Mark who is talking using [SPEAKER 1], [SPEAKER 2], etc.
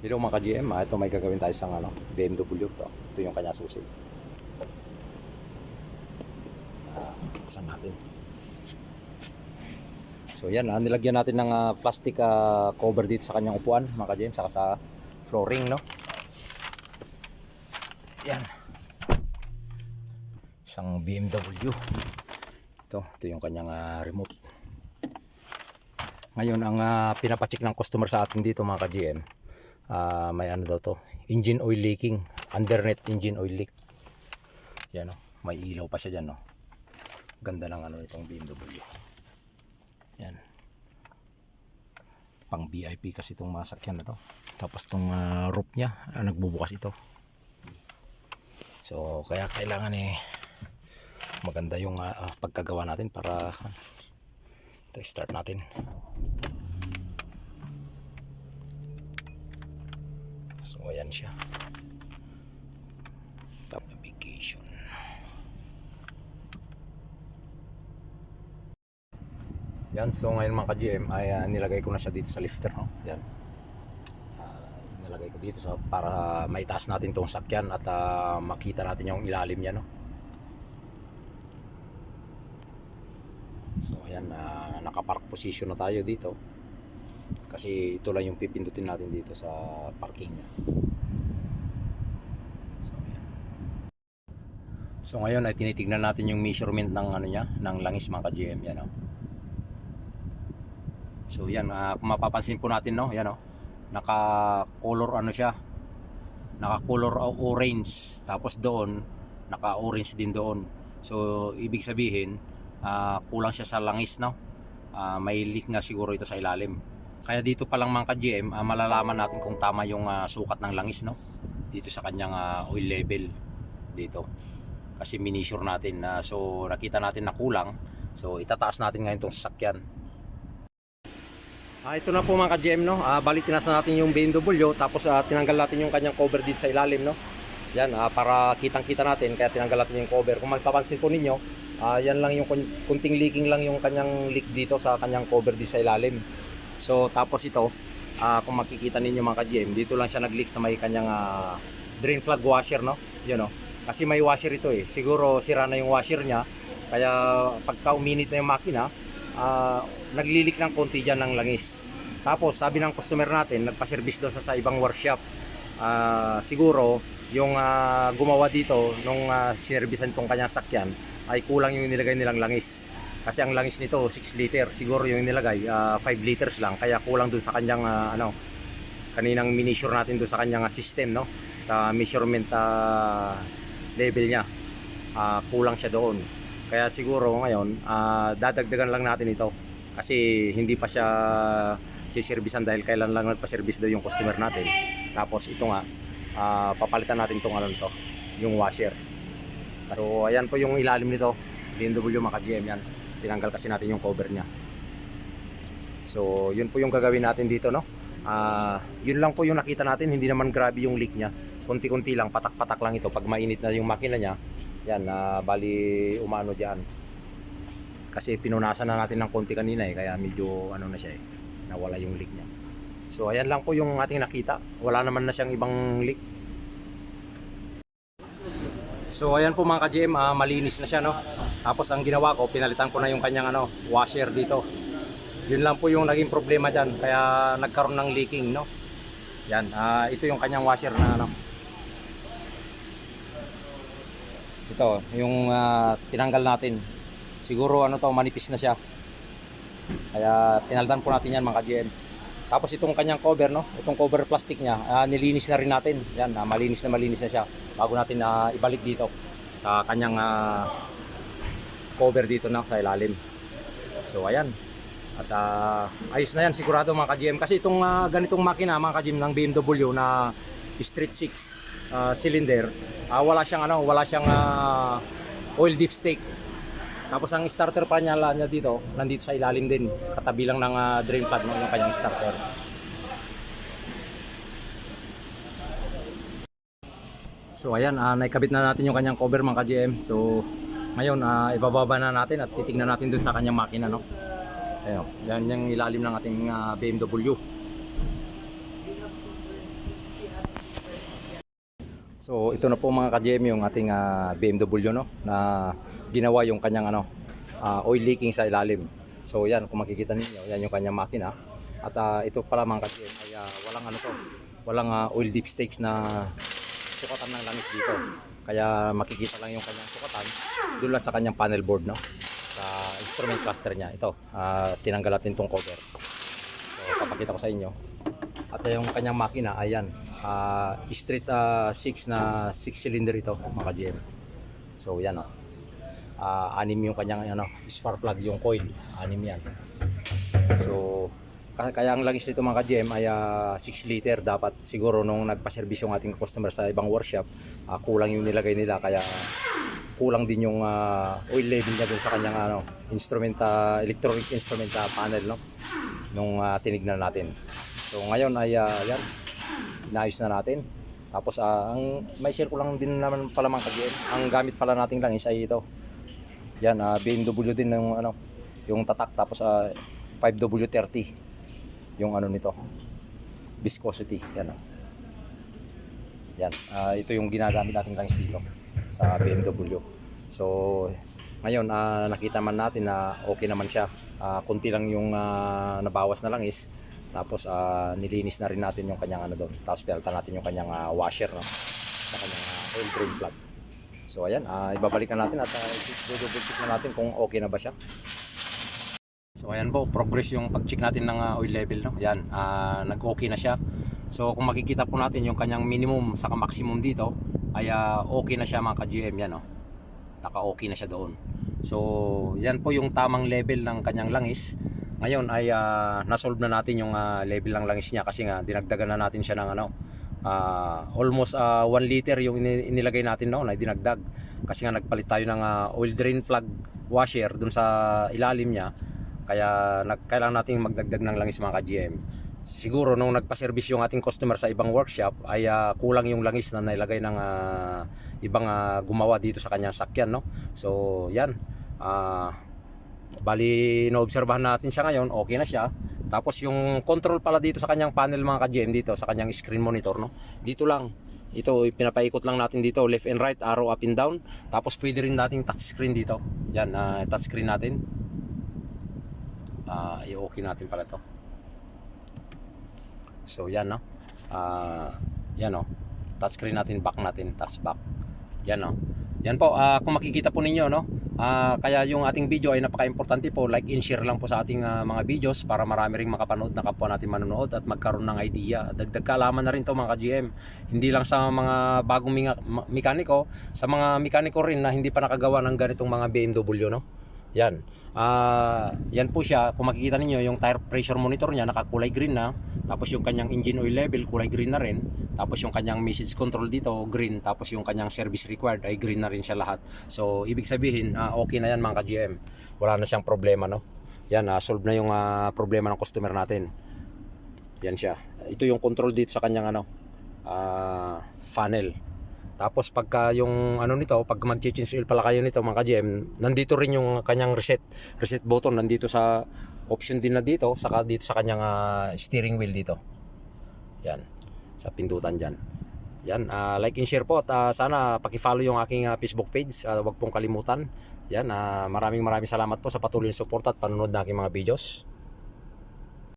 [SPEAKER 1] Hello mga ka-GM, ah, ito may gagawin tayo sa ano, BMW. Ito, ito yung kanya susi. Ah, buksan natin. So yan, ah, nilagyan natin ng ah, plastic ah, cover dito sa kanyang upuan mga ka-GM, saka sa flooring, no? Yan. Isang BMW. Ito, ito yung kanyang ah, remote. Ngayon, ang ah, pinapacheck ng customer sa atin dito mga ka-GM, ah, may ano daw to, engine oil leaking, undernet engine oil leak. Yan o, may ilaw pa siya dyan no. Ganda ng ano itong BMW. Yan. Pang VIP kasi itong masakyan na to. Tapos itong ah, roof niya, ah, nagbubukas ito. So, kaya kailangan eh maganda yung ah, pagkagawa natin para ito start natin. So ayan siya. Tap navigation. Yan, so ngayon mga ka-GM ay ah, nilagay ko na siya dito sa lifter. No? Yan. Ah, nilagay ko dito sa, para maitaas natin tong sakyan at ah, makita natin yung ilalim niya. No? So ayan, ah, nakapark position na tayo dito. Kasi ito lang yung pipindutin natin dito sa parking niya. So ayan. So ngayon ay tinitignan natin yung measurement ng ano niya, ng langis mga ka-GM yan oh. So yan, ah, kung mapapansin po natin no, yan oh. Naka-color ano siya. Naka-color orange. Tapos doon, naka-orange din doon. So ibig sabihin, ah, kulang siya sa langis no. Ah, may leak nga siguro ito sa ilalim. Kaya dito pa lang mga ka-GM, ah, malalaman natin kung tama yung ah, sukat ng langis no. Dito sa kanyang ah, oil level dito. Kasi minisure natin na so nakita natin na kulang. So itataas natin ngayon tong sasakyan. Ah, ito na po mga ka-GM no. Ah, bali tinaas na natin yung BMW tapos ah, tinanggal natin yung kanyang cover dito sa ilalim no. Yan ah, para kitang-kita natin kaya tinanggal natin yung cover. Kung mapapansin po ninyo, ah, yan lang yung kun- kunting leaking lang yung kanyang leak dito sa kanyang cover dito sa ilalim. So tapos ito, ah, kung makikita ninyo mga ka-GM, dito lang siya nag-leak sa may kanyang ah, drain plug washer no. Yun no. Kasi may washer ito eh. Siguro sira na yung washer niya. Kaya pagka uminit na yung makina, ah, naglilik ng konti dyan ng langis. Tapos sabi ng customer natin, nagpa-service daw sa, sa ibang workshop. Ah, siguro yung ah, gumawa dito nung uh, sinerbisan tong kanyang sakyan ay kulang yung nilagay nilang langis. Kasi ang langis nito 6 liter, siguro yung nilagay 5 liters lang kaya kulang dun sa kanyang ah, ano kaninang minisure natin dun sa kanyang ah, system no sa measurement ah, level niya. Ah, kulang siya doon. Kaya siguro ngayon, ah, dadagdagan lang natin ito. Kasi hindi pa siya siservisan dahil kailan lang nagpa-service daw yung customer natin. Tapos ito nga, ah, papalitan natin itong ano nito, yung washer. So ayan po yung ilalim nito, BMW Maka GM yan. Tinanggal kasi natin yung cover niya. So yun po yung gagawin natin dito no. Ah, yun lang po yung nakita natin, hindi naman grabe yung leak niya. Kunti-kunti lang, patak-patak lang ito pag mainit na yung makina niya. Yan, na bali umano diyan. Kasi pinunasan na natin ng konti kanina eh, kaya medyo ano na siya eh, nawala yung leak niya. So ayan lang po yung ating nakita. Wala naman na siyang ibang leak. So ayan po mga ka-GM, ah, malinis na siya no. Tapos ang ginawa ko, pinalitan ko na yung kanyang ano, washer dito. Yun lang po yung naging problema diyan, kaya nagkaroon ng leaking no. Yan, ah, ito yung kanyang washer na ano. Ito, yung ah, tinanggal natin. Siguro ano to, manipis na siya. Kaya tinaldan po natin yan mga ka-GM. Tapos itong kanyang cover, no? Itong cover plastic niya, ah, nilinis na rin natin. Yan, ah, malinis na malinis na siya. Bago natin na ibalik dito sa kanyang ah, cover dito na sa ilalim. So ayan. At ah, ayos na yan sigurado mga ka-GM. Kasi itong ah, ganitong makina mga ka-GM ng BMW na Street 6 ah, cylinder, ah, wala siyang ano, wala siyang ah, oil dipstick. Tapos ang starter pa niya, niya dito, nandito sa ilalim din. Katabi lang ng ah, drain pad ng yung kanyang starter. So ayan, ah, naikabit na natin yung kanyang cover mga ka-GM. So ngayon, ah, ibababa na natin at titingnan natin dun sa kanyang makina. No? Ayan, yan yung ilalim ng ating ah, BMW. So ito na po mga ka-GM yung ating ah, BMW no na ginawa yung kanyang ano ah, oil leaking sa ilalim. So yan kung makikita ninyo yan yung kanyang makina. At ah, ito pala mga ka-GM ay ah, walang ano to, walang ah, oil dipsticks na sukatan ng langis dito. Kaya makikita lang yung kanyang sukatan doon lang sa kanyang panel board no. Sa instrument cluster niya. Ito, ah, tinanggal natin tong cover. So papakita ko sa inyo. At yung kanyang makina, ayan, ah, straight 6 na 6 cylinder ito, mga GM. So yan oh. Ah, anim yung kanyang ano, spark plug yung coil, anim yan. So kaya ang langis nito mga GM ay ah, 6 liter dapat siguro nung nagpa-service yung ating customer sa ibang workshop, ah, kulang yung nilagay nila kaya kulang din yung ah, oil level niya dun sa kanyang ano, instrument ah, electronic instrument ah, panel no nung ah, tinignan natin. So ngayon ay ah, yan, inayos na natin. Tapos ah, ang may share ko lang din naman pala mga kagyan. Ang gamit pala nating langis ay ito. Yan, ah, BMW din ng ano, yung tatak tapos ah, 5W30 yung ano nito. Viscosity, yan. ah. Yan, ah, ito yung ginagamit nating langis dito sa BMW. So ngayon ah, nakita man natin na okay naman siya. Ah, kunti lang yung ah, nabawas na langis. Tapos ah, nilinis na rin natin yung kanyang ano doon. Tapos pinalitan natin yung kanyang ah, washer no. Sa kanyang ah, oil drain plug. So ayan, ah, ibabalikan natin at uh, double check na natin kung okay na ba siya. So ayan po, progress yung pag-check natin ng ah, oil level no. Yan, ah, nag-okay na siya. So kung makikita po natin yung kanyang minimum sa maximum dito ay ah, okay na siya mga ka-GM yan no. Naka-okay na siya doon. So yan po yung tamang level ng kanyang langis. Ngayon ay ah, nasolve na natin yung ah, level ng langis niya kasi nga dinagdagan na natin siya ng ano ah, almost 1 liter yung ini- inilagay natin noon ay dinagdag kasi nga nagpalit tayo ng ah, oil drain plug washer dun sa ilalim niya kaya nag, kailangan natin magdagdag ng langis mga ka-GM siguro nung nagpa-service yung ating customer sa ibang workshop ay ah, kulang yung langis na nailagay ng ah, ibang ah, gumawa dito sa kanyang sakyan no? So yan. Ah bali naobserbahan natin siya ngayon okay na siya. Tapos yung control pala dito sa kanyang panel mga ka-GM dito sa kanyang screen monitor no? Dito lang. Ito pinapaikot lang natin dito left and right arrow up and down. Tapos pwede rin nating touch screen dito. Yan ah, touch screen natin ah i-okay natin pala to. So yan no? Ah yan no? Touch screen natin back natin tas back. Yan no? Yan po ah, kung makikita po ninyo no? Ah, kaya yung ating video ay napaka-importante po like and share lang po sa ating ah, mga videos para marami ring makapanood na kapwa natin manonood at magkaroon ng idea. Dagdag kaalaman na rin to mga GM hindi lang sa mga bagong mga mekaniko sa mga mekaniko rin na hindi pa nakagawa ng ganitong mga BMW no yan. Ah, yan po siya. Kung makikita ninyo yung tire pressure monitor niya nakakulay green na. Tapos yung kanyang engine oil level kulay green na rin. Tapos yung kanyang message control dito green. Tapos yung kanyang service required ay green na rin siya lahat. So ibig sabihin ah, okay na yan mga ka-GM. Wala na siyang problema no. Yan, ah, solve na yung ah, problema ng customer natin. Yan siya. Ito yung control dito sa kanyang ano ah, funnel. Tapos pagka yung ano nito, pag mag-change oil pala kayo nito mga ka-GM, nandito rin yung kanyang reset reset button nandito sa option din na dito, saka dito sa kanyang ah, steering wheel dito. Yan. Sa pindutan diyan. Yan, ah, like and share po at ah, sana paki-follow yung aking ah, Facebook page. Ah, huwag pong kalimutan. Yan, ah, maraming maraming salamat po sa patuloy na support at panonood ng aking mga videos.